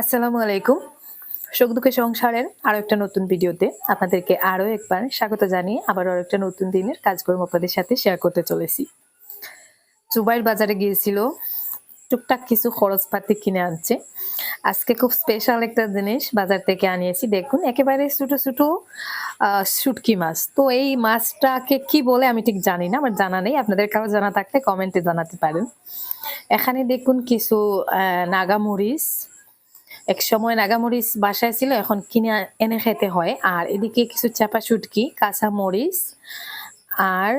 আসসালামু আলাইকুম। সুখ দুঃখে সংসারের আরও একটা নতুন ভিডিওতে আপনাদেরকে আরও একবার স্বাগত জানিয়ে আবার আরও একটা নতুন দিনের কাজকর্ম আপনাদের সাথে শেয়ার করতে চলেছি। জুবাইর বাজারে গিয়েছিল, টুকটাক কিছু খরচপাতি কিনে আনছে। আজকে খুব স্পেশাল একটা জিনিস বাজার থেকে আনিয়েছি। দেখুন, একেবারে ছোটো ছোটো শুটকি মাছ। তো এই মাছটাকে কি বলে আমি ঠিক জানি না, আমার জানা নেই। আপনাদের কারও জানা থাকলে কমেন্টে জানাতে পারেন। এখানে দেখুন কিছু নাগামরিচ এক সময় নাগামরিচ বাসায় ছিল, এখন কিনে এনে খেতে হয়। আর এদিকে কিছু চাপা শুটকি, কাঁচা মরিচ আর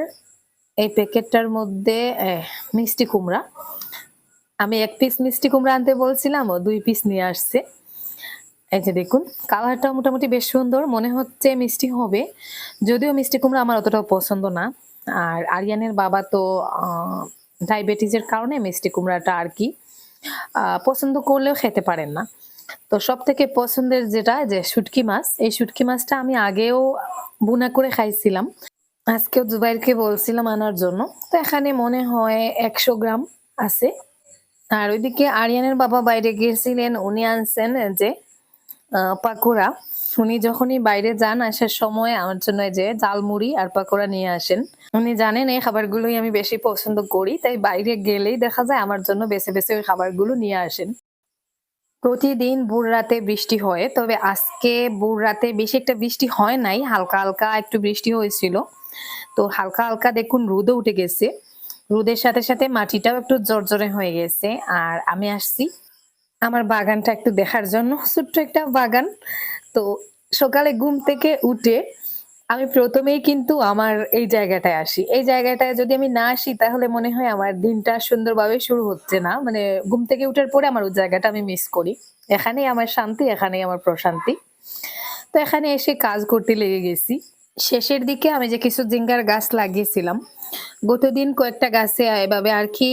এই প্যাকেটটার মধ্যে মিষ্টি কুমড়া। আমি এক পিস মিষ্টি কুমড়া আনতে বলছিলাম, ও দুই পিস নিয়ে আসছে। এই যে দেখুন কালারটা মোটামুটি বেশ সুন্দর, মনে হচ্ছে মিষ্টি হবে। যদিও মিষ্টি কুমড়া আমার অতটাও পছন্দ না। আর আরিয়ানের বাবা তো ডায়াবেটিসের কারণে মিষ্টি কুমড়াটা আর কি পছন্দ করলেও খেতে পারেন না। তো সব থেকে পছন্দের যেটা, যে শুটকি মাছ, এই শুটকি মাছটা আমি আগেও বুনা করে খাইছিলাম। আজকেও জুবাইরকে বলছিলাম আনার জন্য। তো এখানে মনে হয় একশো গ্রাম আছে। আর ওইদিকে আরিয়ানের বাবা বাইরে গিয়েছিলেন, উনি আনছেন যে পাকোড়া। উনি যখনই বাইরে যান আসার সময় আমার জন্য যে জালমুড়ি আর পাকোড়া নিয়ে আসেন। উনি জানেন এই খাবারগুলোই আমি বেশি পছন্দ করি, তাই বাইরে গেলেই দেখা যায় আমার জন্য বেছে বেছে ওই খাবারগুলো নিয়ে আসেন। প্রতিদিন ভোর রাতে বৃষ্টি হয়, তবে আজকে ভোর রাতে বেশি একটা বৃষ্টি হয় নাই, হালকা হালকা একটু বৃষ্টি হয়েছিল। তো হালকা হালকা দেখুন রোদও উঠে গেছে। রোদের সাথে সাথে মাটিটাও একটু জর্জরে হয়ে গেছে। আর আমি আসছি আমার বাগানটা একটু দেখার জন্য, ছোট্ট একটা বাগান। তো সকালে ঘুম থেকে উঠে আমি প্রথমেই কিন্তু আমার এই জায়গাটায় আসি। এই জায়গাটায় যদি আমি না আসি, তাহলে মনে হয় আমার দিনটা সুন্দরভাবে শুরু হচ্ছে না। মানে ঘুম থেকে উঠার পরে আমার ওই জায়গাটা আমি মিস করি। এখানেই আমার শান্তি, এখানেই আমার প্রশান্তি। তো এখানে এসে কাজ করতে লেগে গেছি। শেষের দিকে আমি যে কিছু জিঙ্গার গাছ লাগিয়েছিলাম, গতদিন কয়েকটা গাছে এভাবে আর কি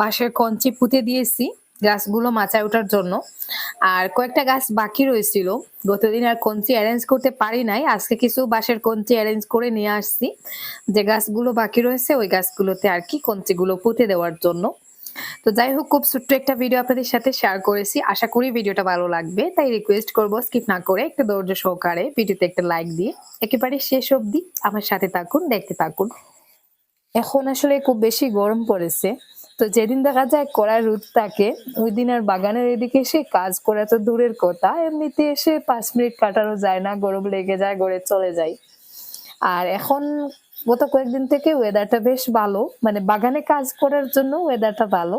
বাঁশের কঞ্চি পুঁতে দিয়েছি। গাছগুলো মাচায় ওঠার জন্য। আর কয়েকটা গাছ বাকি রয়েছিল। গতদিন আর কঞ্চি অ্যারেঞ্জ করতে পারি নাই। আজকে কিছু বাঁশের কঞ্চি অ্যারেঞ্জ করে নিয়ে আসছি। যে গাছগুলো বাকি রয়েছে, ওই গাছগুলোতে আর কি কঞ্চিগুলো পুঁতে দেওয়ার জন্য। তো যাই হোক, খুব ছোট্ট একটা ভিডিও আপনাদের সাথে শেয়ার করেছি। আশা করি ভিডিওটা ভালো লাগবে। তাই রিকোয়েস্ট করব স্কিপ না করে একটু ধৈর্য সহকারে ভিডিওতে একটা লাইক দিয়ে একেবারে শেষ অবধি আমার সাথে থাকুন, দেখতে থাকুন। এখন আসলে খুব বেশি গরম পড়েছে। তো যেদিন দেখা যায় কড়া রোদ থাকে, ওই দিন আর বাগানের এদিকে এসে কাজ করা তো দূরের কথা। এমনিতে এসে পাঁচ মিনিট কাটানো যায় না, গরম লেগে যায়, গড়ে চলে যায় আর এখন গত কয়েকদিন থেকে ওয়েদারটা বেশ ভালো মানে বাগানে কাজ করার জন্য ওয়েদারটা ভালো।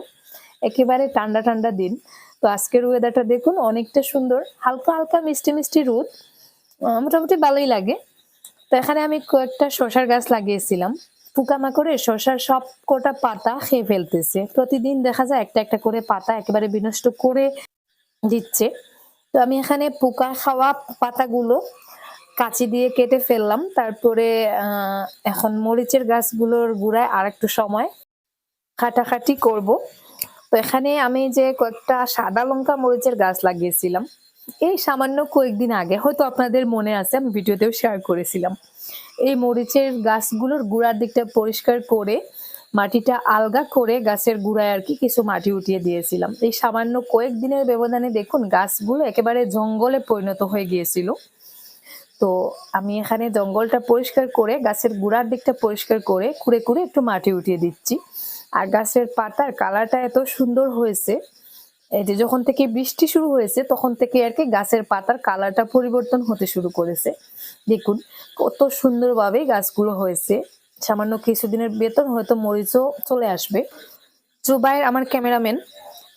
একেবারে ঠান্ডা ঠান্ডা দিন। তো আজকের ওয়েদারটা দেখুন, অনেকটা সুন্দর। হালকা হালকা মিষ্টি মিষ্টি রোদ। মোটামুটি ভালোই লাগে। তো এখানে আমি কয়েকটা শশার গাছ লাগিয়েছিলাম। পোকামাকড়ে শশার সব কটা পাতা খেয়ে ফেলতেছে। প্রতিদিন দেখা যায় একটা একটা করে পাতা একেবারে বিনষ্ট করে দিচ্ছে। তো আমি এখানে পোকা খাওয়া পাতাগুলো কাঁচি দিয়ে কেটে ফেললাম। তারপরে এখন মরিচের গাছগুলোর গুড়ায় আর একটু সময় খাটাখাটি করব। তো এখানে আমি যে কয়েকটা সাদা লঙ্কা মরিচের গাছ লাগিয়েছিলাম। এই সামান্য কয়েকদিন আগে, হয়তো আপনাদের মনে আছে, আমি ভিডিওতেও শেয়ার করেছিলাম। এই মরিচের গাছগুলোর গুড়ার দিকটা পরিষ্কার করে, মাটিটা আলগা করে গাছের গুড়ায় আর কি কিছু মাটি উঠিয়ে দিয়েছিলাম। এই সামান্য কয়েকদিনের ব্যবধানে দেখুন, গাছগুলো একেবারে জঙ্গলে পরিণত হয়ে গিয়েছিল। তো আমি এখানে জঙ্গলটা পরিষ্কার করে, গাছের গুড়ার দিকটা পরিষ্কার করে, কুড়ে কুড়ে একটু মাটি উঠিয়ে দিচ্ছি। আর গাছের পাতার কালারটা এত সুন্দর হয়েছে এই যে যখন থেকে বৃষ্টি শুরু হয়েছে, তখন থেকে আর কি গাছের পাতার কালারটা পরিবর্তন হতে শুরু করেছে। দেখুন, কত সুন্দরভাবে গাছগুলো হয়েছে। সামান্য কিছুদিনের বেতন হয়তো মরিচও চলে আসবে। জুবাইর আমার ক্যামেরাম্যান,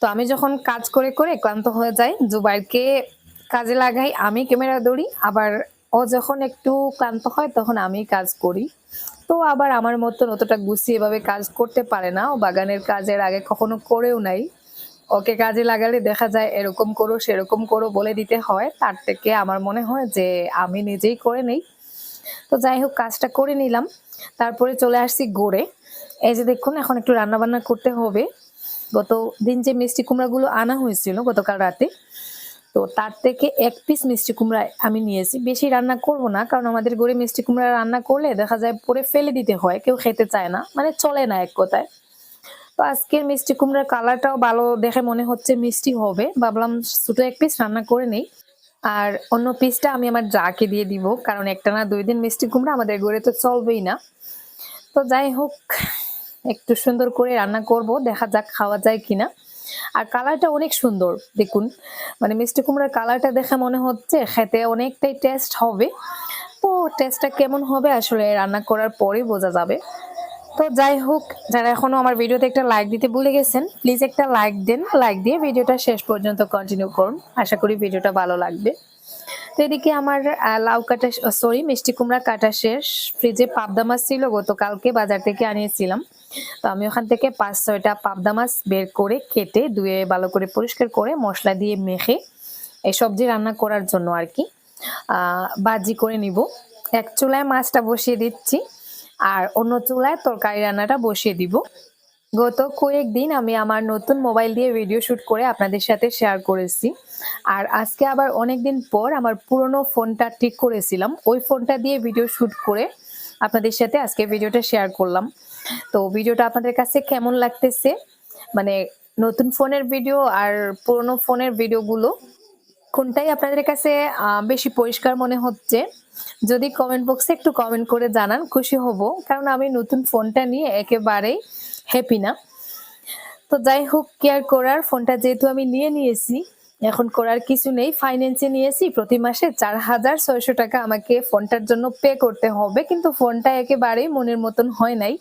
তো আমি যখন কাজ করে করে ক্লান্ত হয়ে যাই, জুবাইরকে কাজে লাগাই, আমি ক্যামেরা ধরি। আবার ও যখন একটু ক্লান্ত হয়, তখন আমি কাজ করি। তো আবার আমার মতন অতটা গুছিয়ে এভাবে কাজ করতে পারে না। ও বাগানের কাজের আগে কখনো করেও নাই। ওকে কাজে লাগালে দেখা যায় এরকম করো, সেরকম করো বলে দিতে হয়। তার থেকে আমার মনে হয় যে আমি নিজেই করে নেই। তো যাই হোক, কাজটা করে নিলাম। তারপরে চলে আসছি গড়ে। এই যে দেখুন, এখন একটু রান্না বান্না করতে হবে। গত দিন যে মিষ্টি কুমড়াগুলো আনা হয়েছিল গতকাল রাতে, তো তার থেকে এক পিস মিষ্টি কুমড়া আমি নিয়েছি। বেশি রান্না করব না, কারণ আমাদের গড়ে মিষ্টি কুমড়া রান্না করলে দেখা যায় পরে ফেলে দিতে হয়। কেউ খেতে চায় না মানে চলে না এক কথায়। তো আজকের মিষ্টি কুমড়ার কালারটাও ভালো দেখে মনে হচ্ছে মিষ্টি হবে। ভাবলাম ছোট এক পিস রান্না করে নেই। আর অন্য পিসটা আমি আমার জাকে দিয়ে দিব, কারণ একটা না দুই দিন মিষ্টি কুমড়া আমাদের ঘরে তো চলবেই না। তো যাই হোক, একটু সুন্দর করে রান্না করব, দেখা যাক খাওয়া যায় কিনা। আর কালারটা অনেক সুন্দর, দেখুন। মানে মিষ্টি কুমড়ার কালারটা দেখে মনে হচ্ছে খেতে অনেকটাই টেস্ট হবে। তো টেস্টটা কেমন হবে আসলে রান্না করার পরে বোঝা যাবে। তো যাই হোক, যারা এখনও আমার ভিডিওতে একটা লাইক দিতে ভুলে গেছেন প্লিজ একটা লাইক দেন লাইক দিয়ে ভিডিওটা শেষ পর্যন্ত কন্টিনিউ করুন। আশা করি ভিডিওটা ভালো লাগবে। তো এদিকে আমার লাউ কাটা সরি মিষ্টি কুমড়া কাটা শেষ। ফ্রিজে পাবদা মাছ ছিল গতকালকে বাজার থেকে আনিয়েছিলাম। তো আমি ওখান থেকে পাঁচ ছয়টা পাবদা মাছ বের করে কেটে, ধুয়ে ভালো করে পরিষ্কার করে মশলা দিয়ে মেখে এই সবজি রান্না করার জন্য আর কি বাজি করে নিব। এক চুলায় মাছটা বসিয়ে দিচ্ছি। আর অন্য চুলায় তরকারি রান্নাটা বসিয়ে দিব। গত কয়েকদিন আমি আমার নতুন মোবাইল দিয়ে ভিডিও শ্যুট করে আপনাদের সাথে শেয়ার করেছি। আর আজকে আবার অনেকদিন পর আমার পুরনো ফোনটা ঠিক করেছিলাম। ওই ফোনটা দিয়ে ভিডিও শুট করে আপনাদের সাথে আজকে ভিডিওটা শেয়ার করলাম। তো ভিডিওটা আপনাদের কাছে কেমন লাগতেছে? মানে নতুন ফোনের ভিডিও আর পুরনো ফোনের ভিডিওগুলো কোনটাই আপনাদের কাছে বেশি পরিষ্কার মনে হচ্ছে, যদি কমেন্ট বক্সে একটু কমেন্ট করে জানান, খুশি হব, কারণ আমি নতুন ফোনটা নিয়ে একেবারেই হ্যাপি না। তো যাই হোক কেয়ার করার ফোনটা যেহেতু আমি নিয়ে নিয়েছি, এখন করার কিছু নেই ফাইন্যান্সে নিয়েছি, প্রতি মাসে চার হাজার ছয়শো টাকা আমাকে ফোনটার জন্য পে করতে হবে, কিন্তু ফোনটা একেবারেই মনের মতন হয় নাই।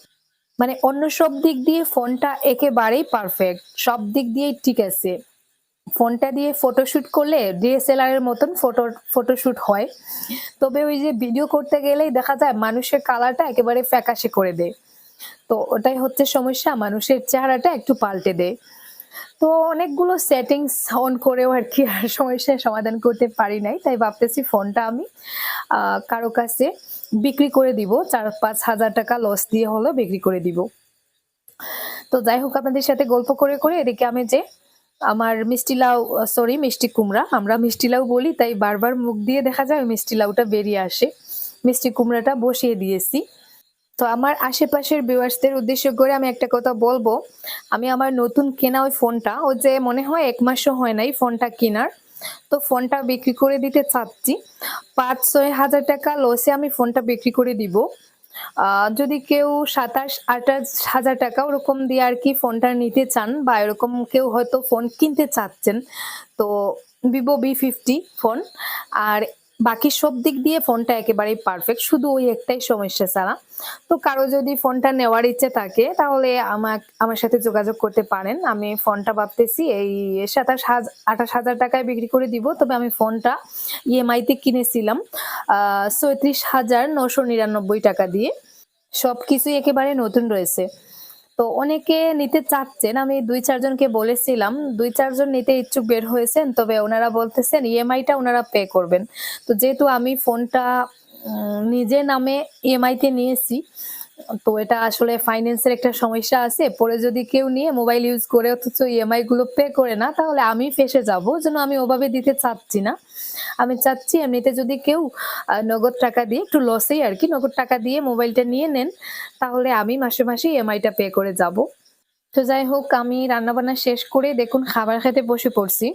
মানে অন্য সব দিক দিয়ে ফোনটা একেবারেই পারফেক্ট সব দিক দিয়েই ঠিক আছে। ফোনটা দিয়ে ফটোশুট করলে ডিএসএলআর এর মতন ফটো ফটোশুট হয়। তবে ওই যে ভিডিও করতে গেলেই দেখা যায় মানুষের কালারটা একেবারে ফ্যাকাশে করে দেয়। তো ওটাই হচ্ছে সমস্যা, মানুষের চেহারাটা একটু পাল্টে দেয়। তো অনেকগুলো সেটিংস অন করেও আর কি আর সমস্যার সমাধান করতে পারি নাই, তাই ভাবতেছি ফোনটা আমি কারও কাছে বিক্রি করে দিব। চার, পাঁচ হাজার টাকা লস দিয়ে হলেও বিক্রি করে দিব। তো যাই হোক, আপনাদের সাথে গল্প করে করে এদিকে আমি যে আমার মিষ্টি লাউ সরি মিষ্টি কুমড়া। আমরা মিষ্টি লাউ বলি, তাই বারবার মুখ দিয়ে দেখা যায় মিষ্টি লাউটা বেরিয়ে আসে। মিষ্টি কুমড়াটা বসিয়ে দিয়েছি। তো আমার আশেপাশের ভিউয়ার্সদের উদ্দেশ্য করে আমি একটা কথা বলব। আমি আমার নতুন কেনা ওই ফোনটা, ও যে মনে হয় এক মাসও হয় নাই ফোনটা কেনার। তো ফোনটা বিক্রি করে দিতে চাচ্ছি। পাঁচ ছয় হাজার টাকা লসে আমি ফোনটা বিক্রি করে দিব। যদি কেউ সাতাশ, আঠাশ হাজার টাকা ওরকম দিয়ে আর কি ফোনটা নিতে চান বা এরকম কেউ হয়তো ফোন কিনতে চাচ্ছেন, তো ভিভো বি ফিফটি ফোন। আর বাকি সব দিক দিয়ে ফোনটা একেবারেই পারফেক্ট শুধু ওই একটাই সমস্যা ছাড়া। তো কারও যদি ফোনটা নেওয়ার ইচ্ছে থাকে, তাহলে আমার আমার সাথে যোগাযোগ করতে পারেন। আমি ফোনটা ভাবতেছি, এই সাতাশ হাজার আঠাশ হাজার টাকায় বিক্রি করে দিব, তবে আমি ফোনটা ইএমআই তে কিনেছিলাম, আহ হাজার নশো নিরানব্বই টাকা দিয়ে। সব কিছুই একেবারে নতুন রয়েছে। তো অনেকে নিতে চাচ্ছেন। আমি দুই চারজনকে বলেছিলাম, দুই চারজন নিতে ইচ্ছুক বের হয়েছেন, তবে ওনারা বলতেছেন ইএমআইটা ওনারা পে করবেন। তো যেহেতু আমি ফোনটা নিজে নামে ইএমআই তে নিয়েছি তো এটা আসলে ফাইন্যান্সের একটা সমস্যা আছে। পরে যদি কেউ নিয়ে মোবাইল ইউজ করে অথচ ইএমআই গুলো পে করে না, তাহলে আমি ফেসে যাব। যেন আমি ওভাবে দিতে চাচ্ছি না। আমি চাচ্ছি এমনিতে যদি কেউ নগদ টাকা দিয়ে, একটু লসেই আর কি, নগদ টাকা দিয়ে মোবাইলটা নিয়ে নেন, তাহলে আমি মাসে মাসে ইএমআইটা পে করে যাব। তো যাই হোক, আমি রান্নাবান্না শেষ করে দেখুন, খাবার খেতে বসে পড়ছি।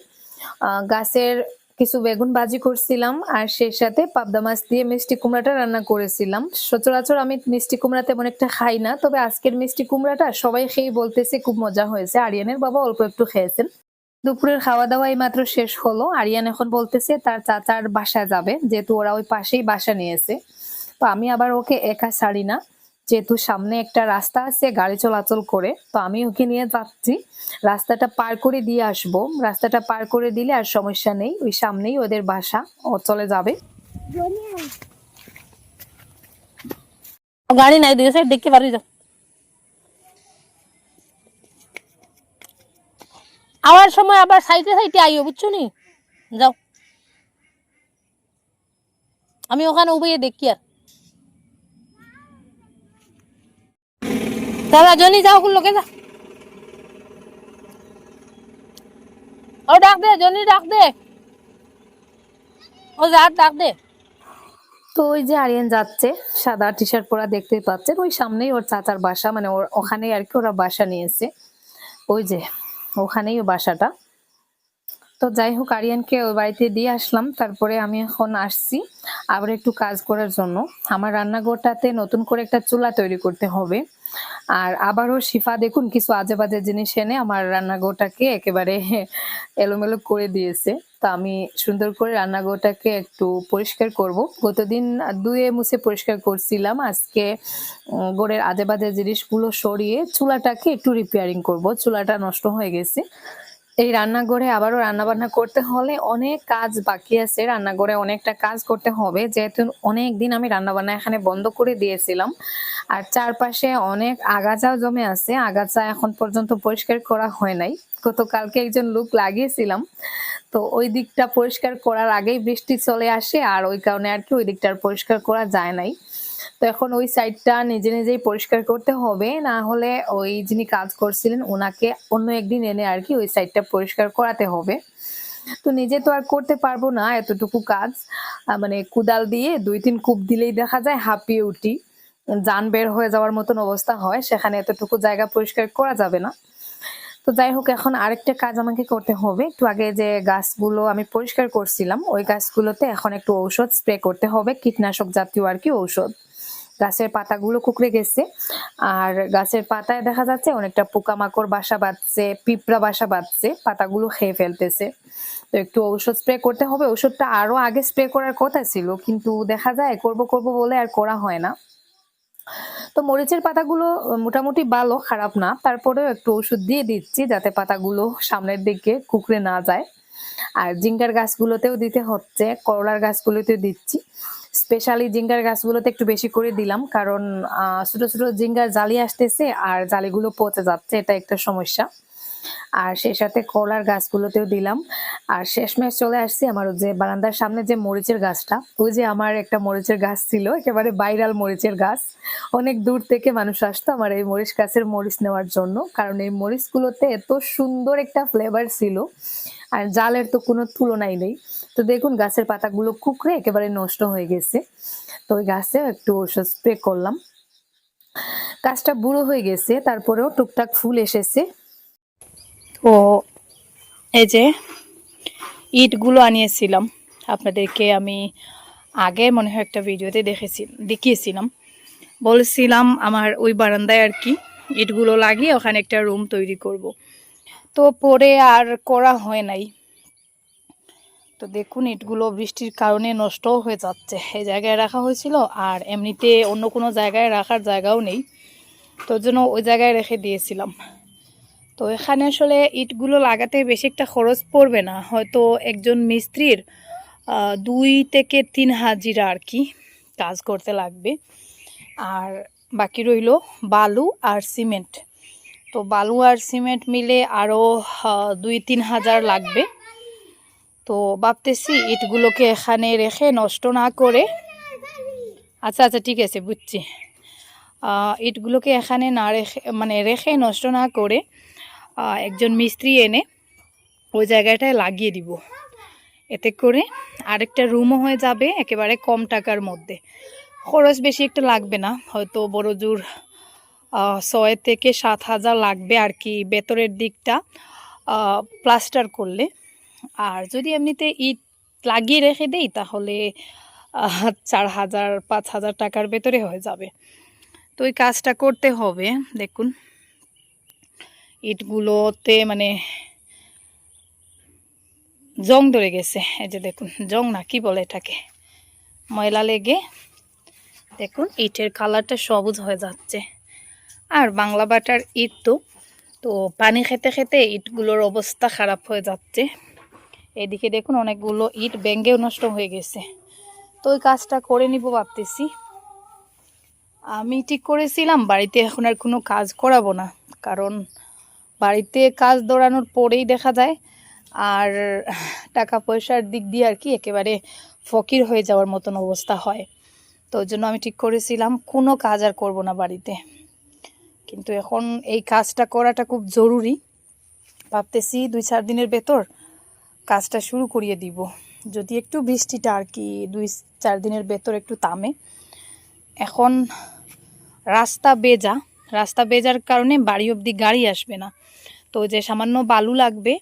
গাছের কিছু বেগুন ভাজি করছিলাম আর সেই সাথে পাবদা মাছ দিয়ে মিষ্টি কুমড়াটা রান্না করেছিলাম। সচরাচর আমি মিষ্টি কুমড়া তেমন একটা খাই না, তবে আজকের মিষ্টি কুমড়াটা সবাই খেয়ে বলতেছে খুব মজা হয়েছে। আরিয়ানের বাবা অল্প একটু খেয়েছেন। দুপুরের খাওয়া দাওয়া এই মাত্র শেষ হলো। আরিয়ান এখন বলতেছে তার চাচার বাসা যাবে, যেহেতু ওরা ওই পাশেই বাসা নিয়েছে। তো আমি আবার ওকে একা ছাড়ি না। যেহেতু সামনে একটা রাস্তা আছে গাড়ি চলাচল করে, তো আমি ওকে নিয়ে যাচ্ছি। রাস্তাটা পার করে দিয়ে আসব। রাস্তাটা পার করে দিলে আর সমস্যা নেই, ওই সামনেই ওদের বাসা, ও চলে যাবে। গাড়ি নাই, দুই সাইড দেখতে পারি যাও আওয়ার সময় আবার সাইডে সাইডে আইও, বুঝছ নি? যাও। আমি ওখানে উবে দেখি আর। দাদা, জনি, যাও লোকে যা ও, ডাক দে, জনি, ডাক দে। ও, যা, ডাক দে। তো ওই যে আরিয়ান যাচ্ছে, সাদা টি শার্ট পরা দেখতে পাচ্ছেন, ওই সামনেই ওর চাচার বাসা মানে ওর ওখানেই আর কি ওরা বাসা নিয়েছে। ওই যে, ওখানেই ও বাসাটা। তো যাই হোক আরিয়ানকে ওই বাড়িতে দিয়ে আসলাম। তারপরে আমি এখন আসছি আবার একটু কাজ করার জন্য। আমার রান্নাঘরটাতে নতুন করে একটা চুলা তৈরি করতে হবে। আর আবারও শিফা দেখুন কিছু আজে বাজে জিনিস এনে আমার রান্নাঘরটাকে একেবারে এলোমেলো করে দিয়েছে। তো আমি সুন্দর করে রান্নাঘরটাকে একটু পরিষ্কার করব। গতদিন দুয়ে মুছে পরিষ্কার করছিলাম। আজকে ঘরের আজে বাজে জিনিসগুলো সরিয়ে চুলাটাকে একটু রিপেয়ারিং করব। চুলাটা নষ্ট হয়ে গেছে। এই রান্নাঘরে আবারও রান্না বান্না করতে হলে অনেক কাজ বাকি আছে। রান্নাঘরে অনেকটা কাজ করতে হবে। যেহেতু অনেক দিন আমি রান্না বান্না এখানে বন্ধ করে দিয়েছিলাম। আর চারপাশে অনেক আগাছাও জমে আছে। আগাছা এখন পর্যন্ত পরিষ্কার করা হয় নাই। গতকালকে একজন লোক লাগিয়েছিলাম। তো ওই দিকটা পরিষ্কার করার আগেই বৃষ্টি চলে আসে। আর ওই কারণে আর কি ওই দিকটা পরিষ্কার করা যায় নাই। তো এখন ওই সাইডটা নিজে নিজেই পরিষ্কার করতে হবে, না হলে ওই যিনি কাজ করছিলেন ওনাকে অন্য একদিন এনে আর কি ওই সাইডটা পরিষ্কার করাতে হবে। তো নিজে তো আর করতে পারব না এতটুকু কাজ। মানে কুদাল দিয়ে দুই তিন কূপ দিলেই দেখা যায় হাঁপিয়ে উঠি। যান বের হয়ে যাওয়ার মতন অবস্থা হয়, সেখানে এতটুকু জায়গা পরিষ্কার করা যাবে না। তো যাই হোক, এখন আরেকটা কাজ আমাকে করতে হবে। একটু আগে যে গাছগুলো আমি পরিষ্কার করছিলাম, ওই গাছগুলোতে এখন একটু ঔষধ স্প্রে করতে হবে, কীটনাশক জাতীয় আর কি ঔষধ। গাছের পাতাগুলো কুকড়ে গেছে। আর গাছের পাতায় দেখা যাচ্ছে অনেকটা পোকামাকড়, বাসা বাঁধছে, পিঁপড়া বাসা বাঁধছে, পাতাগুলো খেয়ে ফেলতেছে। তো একটু ঔষধ স্প্রে করতে হবে। ওষুধটা আরও আগে স্প্রে করার কথা ছিল, কিন্তু দেখা যায় করব করব বলে আর করা হয় না। তো মরিচের পাতাগুলো মোটামুটি ভালো, খারাপ না। তারপরেও একটু ওষুধ দিয়ে দিচ্ছি যাতে পাতাগুলো সামনের দিকে কুকড়ে না যায়। আর জিঙ্গার গাছগুলোতেও দিতে হচ্ছে, করলার গাছগুলোতেও দিচ্ছি। স্পেশালি জিঙ্গার গাছগুলোতে একটু বেশি করে দিলাম, কারণ ছোট ছোট জিঙ্গার জালি আসতেছে আর জালিগুলো পচে যাচ্ছে, এটা একটা সমস্যা। আর সেই সাথে কলার গাছগুলোতেও দিলাম। আর শেষমেশ চলে আসছি আমার যে বারান্দার সামনে যে মরিচের গাছটা। ওই যে আমার একটা মরিচের গাছ ছিল, একেবারে বাইরাল মরিচের গাছ। অনেক দূর থেকে মানুষ আসতো আমার এই মরিচ গাছের মরিচ নেওয়ার জন্য, কারণ এই মরিচগুলোতে এত সুন্দর একটা ফ্লেভার ছিল। আর জালের তো কোনো তুলনাই নেই। তো দেখুন, গাছের পাতাগুলো কুকড়ে একেবারে নষ্ট হয়ে গেছে। তো ওই গাছে একটু ওষুধ স্প্রে করলাম। গাছটা বুড়ো হয়ে গেছে, তারপরেও টুকটাক ফুল এসেছে। তো এই যে ইটগুলো আনিয়েছিলাম, আপনাদেরকে আমি আগে মনে হয় একটা ভিডিওতে দেখেছি, দেখিয়েছিলাম। বলেছিলাম আমার ওই বারান্দায় আর কি ইটগুলো লাগিয়ে ওখানে একটা রুম তৈরি করব। তো পরে আর করা হয় নাই। তো দেখুন, ইটগুলো বৃষ্টির কারণে নষ্টও হয়ে যাচ্ছে। এই জায়গায় রাখা হয়েছিল আর এমনিতে অন্য কোনো জায়গায় রাখার জায়গাও নেই। তো জন্য ওই জায়গায় রেখে দিয়েছিলাম। তো এখানে আসলে ইটগুলো লাগাতে বেশি একটা খরচ পড়বে না। হয়তো একজন মিস্ত্রির দুই থেকে তিন হাজিরা আর কি কাজ করতে লাগবে। আর বাকি রইল বালু আর সিমেন্ট। তো বালু আর সিমেন্ট মিলে আরও দুই তিন হাজার লাগবে। তো ভাবতেছি ইটগুলোকে এখানে রেখে নষ্ট না করে আচ্ছা আচ্ছা ঠিক আছে, বুঝছি। ইটগুলোকে এখানে না রেখে মানে রেখে নষ্ট না করে একজন মিস্ত্রি এনে ওই জায়গাটায় লাগিয়ে দিব। এতে করে আরেকটা রুমও হয়ে যাবে একেবারে কম টাকার মধ্যে। খরচ বেশি একটা লাগবে না, হয়তো বড় জোর ছয় থেকে সাত হাজার লাগবে আর কি, ভেতরের দিকটা প্লাস্টার করলে। আর যদি এমনিতে ইট লাগিয়ে রেখে দেই, তাহলে চার হাজার, পাঁচ হাজার টাকার ভেতরে হয়ে যাবে। তো ওই কাজটা করতে হবে, দেখুন। ইটগুলোতে মানে জং ধরে গেছে, এই যে দেখুন, জং না, কি বলে এটাকে? ময়লা লেগে, দেখুন, ইটের কালারটা সবুজ হয়ে যাচ্ছে। আর বাংলা বাটার ইট তো তো পানি খেতে খেতে ইটগুলোর অবস্থা খারাপ হয়ে যাচ্ছে। এদিকে দেখুন অনেকগুলো ইট ব্যাঙ্গেও নষ্ট হয়ে গেছে। তো ওই কাজটা করে নিব ভাবতেছি। আমি ঠিক করেছিলাম, বাড়িতে এখন আর কোনো কাজ করাবো না। কারণ বাড়িতে কাজ দৌড়ানোর পরেই দেখা যায়, আর টাকা পয়সার দিক দিয়ে আর কি একেবারে ফকির হয়ে যাওয়ার মতন অবস্থা হয়। তো ওই জন্য আমি ঠিক করেছিলাম, কোনো কাজ আর করব না বাড়িতে। কিন্তু এখন এই কাজটা করাটা খুব জরুরি। ভাবতেছি দুই চার দিনের ভেতর কাজটা শুরু করিয়ে দিব। যদি একটু বৃষ্টিটা আর কি দুই, চার দিনের ভেতর একটু তামে এখন রাস্তা বেজা। রাস্তা বেজার কারণে বাড়ি অবধি গাড়ি আসবে না। তো যে সামান্য বালু লাগবে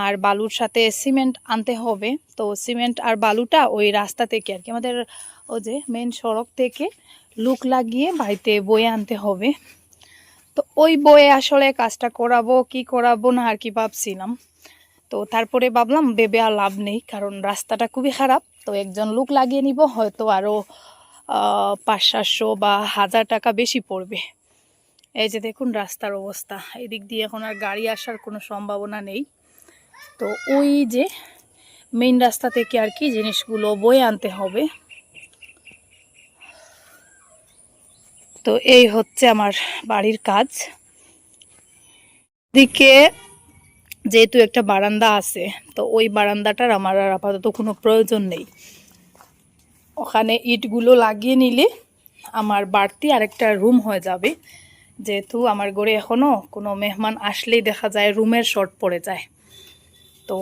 আর বালুর সাথে সিমেন্ট আনতে হবে। তো সিমেন্ট আর বালুটা ওই রাস্তা থেকে আর কি, আমাদের ও যে মেন সড়ক থেকে লুক লাগিয়ে বাড়িতে বয়ে আনতে হবে। তো ওই বয়ে আসলে কাজটা করাবো, কি করাবো না আর কি ভাবছিলাম। তো তারপরে ভাবলাম ভেবে আর লাভ নেই, কারণ রাস্তাটা খুবই খারাপ। তো একজন লোক লাগিয়ে নিব, হয়তো আরও পাঁচ সাতশো বা হাজার টাকা বেশি পড়বে। এই যে দেখুন রাস্তার অবস্থা, এদিক দিয়ে এখন আর গাড়ি আসার কোনো সম্ভাবনা নেই। তো ওই যে মেইন রাস্তা থেকে আর কি জিনিসগুলো বয়ে আনতে হবে। তো এই হচ্ছে আমার বাড়ির কাজ। দিকে যেহেতু একটা বারান্দা আছে, তো ওই বারান্দাটার আমার আর আপাতত কোনো প্রয়োজন নেই। ওখানে ইটগুলো লাগিয়ে নিলে আমার বাড়তি আরেকটা রুম হয়ে যাবে। যেহেতু আমার ঘরে এখনও কোনো মেহমান আসলেই দেখা যায় রুমের শর্ট পড়ে যায়। তো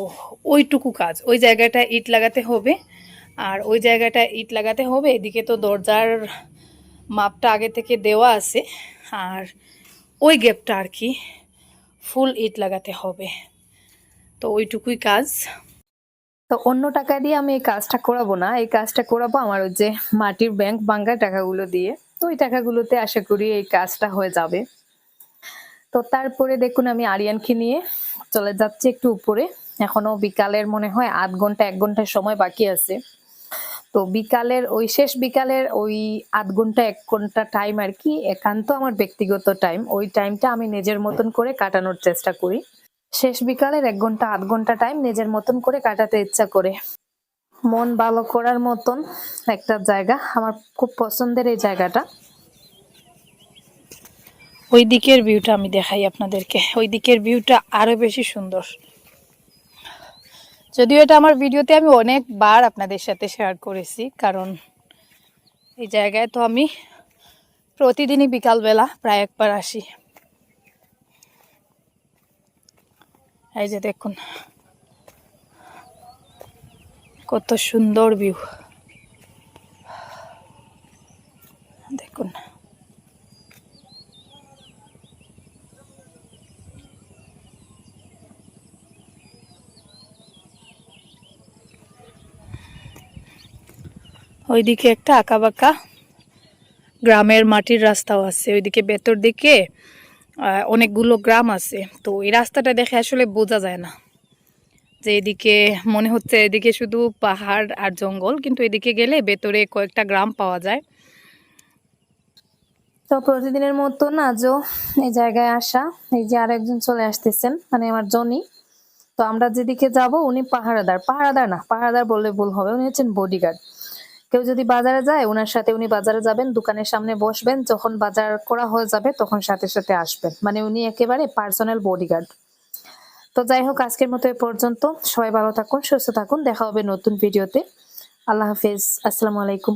ওইটুকু কাজ, ওই জায়গাটা ইট লাগাতে হবে। আর ওই জায়গাটা ইট লাগাতে হবে, এদিকে তো দরজার মাপটা আগে থেকে দেওয়া আছে। আর ওই গ্যাপটা আর কি, ফুল ইট লাগাতে হবে। তো ওইটুকুই কাজ। তো অন্য টাকা দিয়ে আমি এই কাজটা করাবো না। এই কাজটা করাবো আমার যে মাটির ব্যাংক ভাঙ্গা টাকাগুলো দিয়ে। তো ওই টাকাগুলোতে আশা করি এই কাজটা হয়ে যাবে। তো তারপরে দেখুন আমি আরিয়ানকে নিয়ে চলে যাচ্ছি একটু উপরে। এখনও বিকালের মনে হয় আধ ঘণ্টা, এক ঘণ্টা সময় বাকি আছে। তো বিকালের, ওই শেষ বিকালের ওই আধ ঘণ্টা, এক ঘণ্টা টাইম আর কি, একান্ত আমার ব্যক্তিগত টাইম ওই টাইমটা আমি নিজের মতন করে কাটানোর চেষ্টা করি। শেষ বিকালের এক ঘণ্টা, আধ ঘণ্টা টাইম নিজের মতন করে কাটাতে ইচ্ছা করে। মন ভালো করার মতন একটা জায়গা। আমার খুব পছন্দের এই জায়গাটা। ওই দিকের ভিউটা আমি দেখাই আপনাদেরকে। ওই দিকের ভিউটা আরও বেশি সুন্দর। যদিও এটা আমার ভিডিওতে আমি অনেকবার আপনাদের সাথে শেয়ার করেছি, কারণ এই জায়গায় তো আমি প্রতিদিনই বিকালবেলা প্রায় একবার আসি। এই যে দেখুন। কত সুন্দর ভিউ। দেখুন। ওইদিকে একটা আঁকা বাঁকা গ্রামের মাটির রাস্তাও আছে। ওইদিকে ভেতর দিকে অনেকগুলো গ্রাম আছে। তো এই রাস্তাটা দেখে আসলে বোঝা যায় না যে এদিকে মনে হচ্ছে এদিকে শুধু পাহাড় আর জঙ্গল, কিন্তু এদিকে গেলে ভেতরে কয়েকটা গ্রাম পাওয়া যায়। তো প্রতিদিনের মতন আজও এই জায়গায় আসা, এই যে আরেকজন চলে আসতেছেন মানে আমার জনি। তো আমরা যেদিকে যাব উনি পাহারাদার পাহারাদার না, পাহারাদার বললে ভুল হবে, উনি হচ্ছেন বডিগার্ড কেউ যদি বাজারে যায় ওনার সাথে উনি বাজারে যাবেন, দোকানের সামনে বসবেন, যখন বাজার করা হয়ে যাবে, তখন সাথে সাথে আসবেন। মানে উনি একেবারে পার্সোনাল বডিগার্ড তো যাই হোক, আজকের মতো এ পর্যন্ত। সবাই ভালো থাকুন, সুস্থ থাকুন। দেখা হবে নতুন ভিডিওতে আল্লাহ হাফিজ। আসসালামু আলাইকুম।